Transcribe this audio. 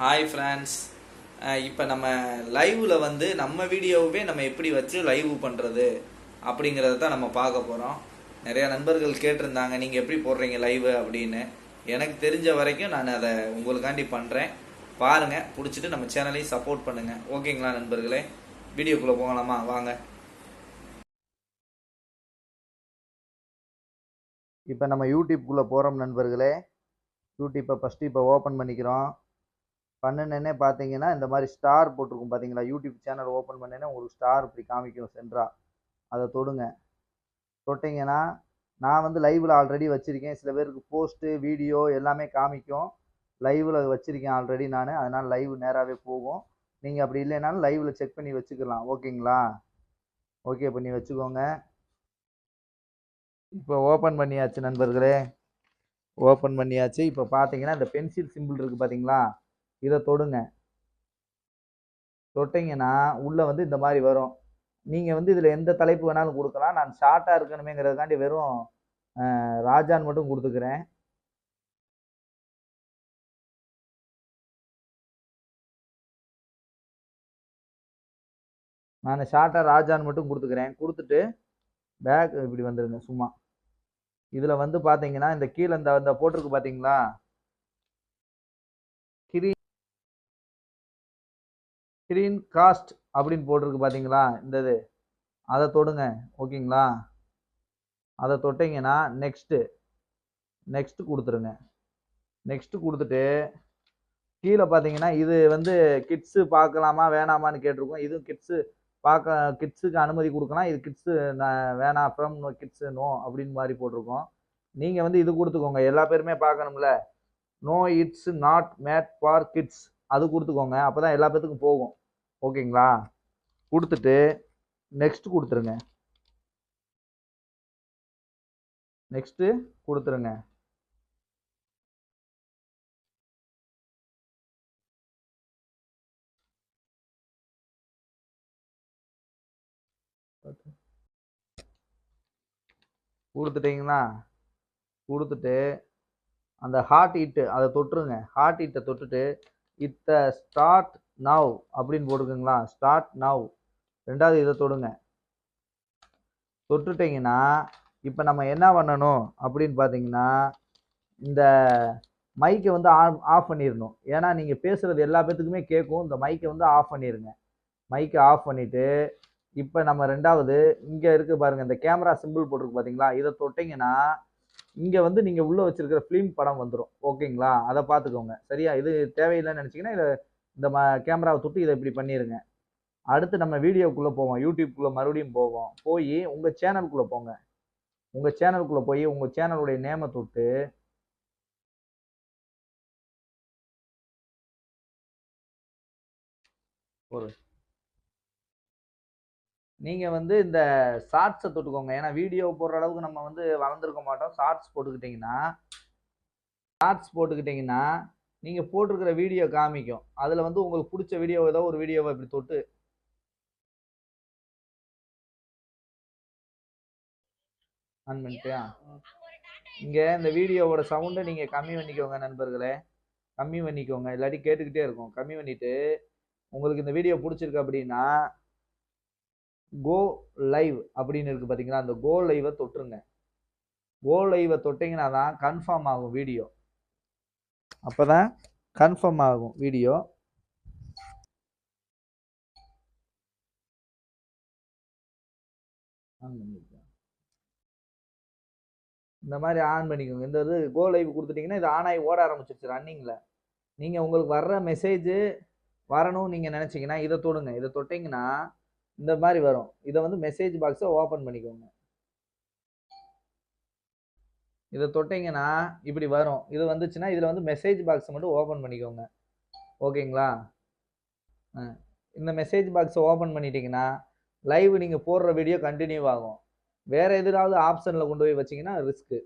Hi friends இப்போ நம்ம லைவில் வந்து நம்ம வீடியோவே நம்ம எப்படி வச்சு லைவ் பண்ணுறது அப்படிங்கிறத தான் நம்ம பார்க்க போகிறோம் நிறையா நண்பர்கள் கேட்டிருந்தாங்க நீங்கள் எப்படி போடுறீங்க லைவ் அப்படின்னு. எனக்கு தெரிஞ்ச வரைக்கும் நான் அதை உங்களுக்காண்டி பண்ணுறேன் பாருங்கள் பிடிச்சிட்டு நம்ம சேனலையும் சப்போர்ட் பண்ணுங்கள் ஓகேங்களா நண்பர்களே? வீடியோக்குள்ளே போகலாமா? வாங்க. இப்போ நம்ம யூடியூப்குள்ளே போகிறோம் நண்பர்களே. யூடியூப்பை ஃபஸ்ட்டு இப்போ ஓப்பன் பண்ணிக்கிறோம். பண்ணுனேன்னே பார்த்தீங்கன்னா இந்த மாதிரி ஸ்டார் போட்டிருக்கும் பார்த்தீங்களா யூடியூப் சேனல் ஓப்பன் பண்ணேன்னே உங்களுக்கு ஸ்டார் இப்படி காமிக்கும் சென்ட்ரா. அதை தொடுங்க. தொட்டிங்கன்னா நான் வந்து லைவில் ஆல்ரெடி வச்சுருக்கேன். சில பேருக்கு போஸ்ட்டு வீடியோ எல்லாமே காமிக்கும். லைவில் வச்சுருக்கேன் ஆல்ரெடி நான். அதனால் லைவ் நேராகவே போகும். நீங்கள் அப்படி இல்லைனாலும் லைவில் செக் பண்ணி வச்சுக்கலாம். ஓகேங்களா? ஓகே பண்ணி வச்சுக்கோங்க. இப்போ ஓப்பன் பண்ணியாச்சு நண்பர்களே. ஓப்பன் பண்ணியாச்சு. இப்போ பார்த்தீங்கன்னா இந்த பென்சில் சிம்பிள் இருக்குது பார்த்தீங்களா இதை தொடுங்க. தொட்டிங்கன்னா உள்ளே வந்து இந்த மாதிரி வரும். நீங்கள் வந்து இதில் எந்த தலைப்பு வேணாலும் கொடுக்கலாம். நான் ஷார்ட்டாக இருக்கணுமேங்கிறதுக்காண்டி வெறும் ராஜான் மட்டும் கொடுத்துக்கிறேன். நான் ஷார்ட்டாக ராஜான் மட்டும் கொடுத்துக்கிறேன். கொடுத்துட்டு பேக் இப்படி வந்துடுங்க சும்மா. இதில் வந்து பார்த்தீங்கன்னா இந்த கீழே இந்த இந்த போட்டிருக்கு பார்த்தீங்களா கிரீன் காஸ்ட் அப்படின்னு போட்டிருக்கு பார்த்தீங்களா இந்த இது. அதை தொடுங்க. ஓகேங்களா? அதை தொட்டிங்கன்னா நெக்ஸ்ட்டு நெக்ஸ்ட்டு கொடுத்துருங்க. நெக்ஸ்ட்டு கொடுத்துட்டு கீழே பார்த்தீங்கன்னா இது வந்து கிட்ஸு பார்க்கலாமா வேணாமான்னு கேட்டிருக்கோம். இதுவும் கிட்ஸு பார்க்க கிட்ஸுக்கு அனுமதி கொடுக்கலாம். இது கிட்ஸு வேணாம் ஃப்ரம் நோ கிட்ஸு நோ அப்படின்னு மாதிரி போட்டிருக்கோம். நீங்கள் வந்து இது கொடுத்துக்கோங்க. எல்லா பேருமே பார்க்கணும்ல. No it's not made for kids அது கொடுத்துக்கோங்க. அப்போ தான் எல்லா பேத்துக்கும் போகும். ஓகேங்களா? கொடுத்துட்டு நெக்ஸ்ட் கொடுத்துருங்க. நெக்ஸ்ட்டு கொடுத்துருங்க. கொடுத்துட்டீங்களா கொடுத்துட்டு அந்த ஹார்ட் ஹிட்டு அதை தொட்டுருங்க. ஹார்ட் ஹீட்டை தொட்டுட்டு இத்த ஸ்டார்ட் நவ் அப்படின்னு போட்டுக்குங்களா. ஸ்டார்ட் நவ் ரெண்டாவது இதை தொடுங்க. தொட்டுட்டிங்கன்னா இப்போ நம்ம என்ன பண்ணணும் அப்படின்னு பார்த்தீங்கன்னா இந்த மைக்கை வந்து ஆஃப் ஆஃப் பண்ணிடணும். ஏன்னா நீங்கள் பேசுகிறது எல்லா பேத்துக்குமே கேட்கும் இந்த மைக்கை வந்து ஆஃப் பண்ணிடுங்க மைக்கை ஆஃப் பண்ணிவிட்டு இப்போ நம்ம ரெண்டாவது இங்கே இருக்குது பாருங்கள் இந்த கேமரா சிம்பிள் போட்டிருக்கு பார்த்தீங்களா இதை தொட்டிங்கன்னா இங்கே வந்து நீங்கள் உள்ளே வச்சுருக்கிற ஃபிலிம் படம் வந்துடும் ஓகேங்களா அதை பார்த்துக்கோங்க சரியா? இது தேவையில்லைன்னு நினச்சிங்கன்னா இதை இந்த ம கேமராவை தொட்டு இதை இப்படி பண்ணிடுங்க அடுத்து நம்ம வீடியோக்குள்ளே போவோம். யூடியூப்குள்ளே மறுபடியும் போவோம். போய் உங்கள் சேனலுக்குள்ளே போங்க. உங்கள் சேனலுக்குள்ளே போய் உங்கள் சேனலுடைய நேமை தொட்டு ஒரு நீங்கள் வந்து இந்த ஷார்ட்ஸை தொட்டுக்கோங்க. ஏன்னா வீடியோ போடுற அளவுக்கு நம்ம வந்து வளர்ந்துருக்க மாட்டோம். ஷார்ட்ஸ் போட்டுக்கிட்டிங்கன்னா ஷார்ட்ஸ் போட்டுக்கிட்டிங்கன்னா நீங்கள் போட்டிருக்கிற வீடியோ காமிக்கும். அதில் வந்து உங்களுக்கு பிடிச்ச வீடியோ ஏதோ ஒரு வீடியோவை இப்படி தொட்டு. ஆன் பண்ணிட்டியா இங்கே இந்த வீடியோவோட சவுண்டை நீங்கள் கம்மி பண்ணிக்கோங்க நண்பர்களே. கம்மி பண்ணிக்கோங்க. இல்லாட்டி கேட்டுக்கிட்டே இருக்கும். கம்மி பண்ணிவிட்டு உங்களுக்கு இந்த வீடியோ பிடிச்சிருக்கு அப்படின்னா கோ லைவ் அப்படின்னு இருக்குது பார்த்தீங்களா அந்த கோ லைவை தொட்டுருங்க. கோ லைவை தொட்டிங்கன்னா தான் கன்ஃபார்ம் ஆகும் வீடியோ அப்போ தான் கன்ஃபார்ம் ஆகும் வீடியோ ஆன் இந்த மாதிரி ஆன் பண்ணிக்கோங்க. இந்த இது கோ லைவ் கொடுத்துட்டிங்கன்னா இது ஆன் ஆகி ஓட ஆரம்பிச்சிருச்சு ரன்னிங்கில் நீங்கள் உங்களுக்கு வர்ற மெசேஜு வரணும்னு நீங்கள் நினச்சிங்கன்னா இதை தொடுங்க. இதை தொட்டிங்கன்னா இந்த மாதிரி வரும். இதை வந்து மெசேஜ் பாக்ஸை ஓப்பன் பண்ணிக்கோங்க. இதை தொட்டிங்கன்னா இப்படி வரும். இது வந்துச்சுன்னா இதில் வந்து மெசேஜ் பாக்ஸை மட்டும் ஓப்பன் பண்ணிக்கோங்க. ஓகேங்களா? ஆ. இந்த மெசேஜ் பாக்ஸை ஓப்பன் பண்ணிட்டீங்கன்னா லைவ் நீங்கள் போடுற வீடியோ கண்டினியூ ஆகும். வேறு எதுனாவது ஆப்ஷனில் கொண்டு போய் வச்சிங்கன்னா ரிஸ்க்கு